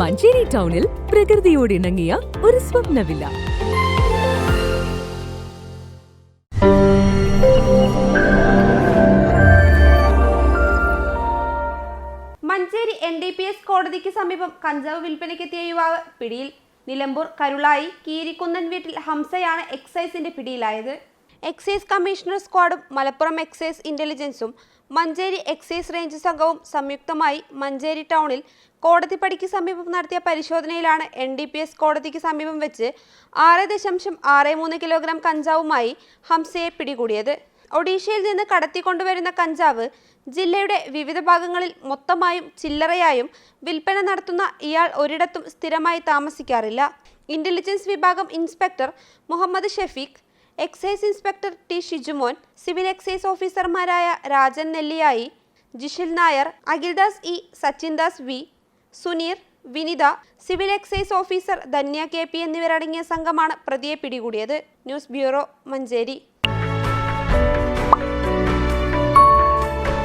മഞ്ചേരി ടൗണിൽ പ്രകൃതിയോട് ഇണങ്ങിയ ഒരു സ്വപ്നവില്ല. Manjeri N D P S കോടതിക്ക് സമീപം കഞ്ചാവ് വിൽപ്പനയ്ക്കെത്തിയ യുവാവ് പിടിയിൽ. നിലമ്പൂർ കരുളായി കീരിക്കുന്നൻ വീട്ടിൽ ഹംസയാണ് എക്സൈസിന്റെ പിടിയിലായത്. എക്സൈസ് കമ്മീഷണർ സ്ക്വാഡും മലപ്പുറം എക്സൈസ് ഇന്റലിജൻസും മഞ്ചേരി എക്സൈസ് റേഞ്ച് സംഘവും സംയുക്തമായി മഞ്ചേരി ടൗണിൽ കോടതിപ്പടിക്ക് സമീപം നടത്തിയ പരിശോധനയിലാണ് എൻ ഡി പി എസ് കോടതിക്ക് സമീപം വെച്ച് ആറ് ദശാംശം ആറ് മൂന്ന് കിലോഗ്രാം കഞ്ചാവുമായി ഹംസയെ പിടികൂടിയത്. ഒഡീഷയിൽ നിന്ന് കടത്തിക്കൊണ്ടുവരുന്ന കഞ്ചാവ് ജില്ലയുടെ വിവിധ ഭാഗങ്ങളിൽ മൊത്തമായും ചില്ലറയായും വിൽപ്പന നടത്തുന്ന ഇയാൾ ഒരിടത്തും സ്ഥിരമായി താമസിക്കാറില്ല. ഇന്റലിജൻസ് വിഭാഗം inspector Muhammad Shefeeq excise inspector T Shijumon civil excise ഓഫീസർമാരായ Rajan Nelliyayi Jishil Nair Akhildas E Sachindas V Suneer Vinitha civil excise officer Dhanya K P എന്നിവരടങ്ങിയ സംഘമാണ് പ്രതിയെ പിടികൂടിയത്. News bureau Manjeri.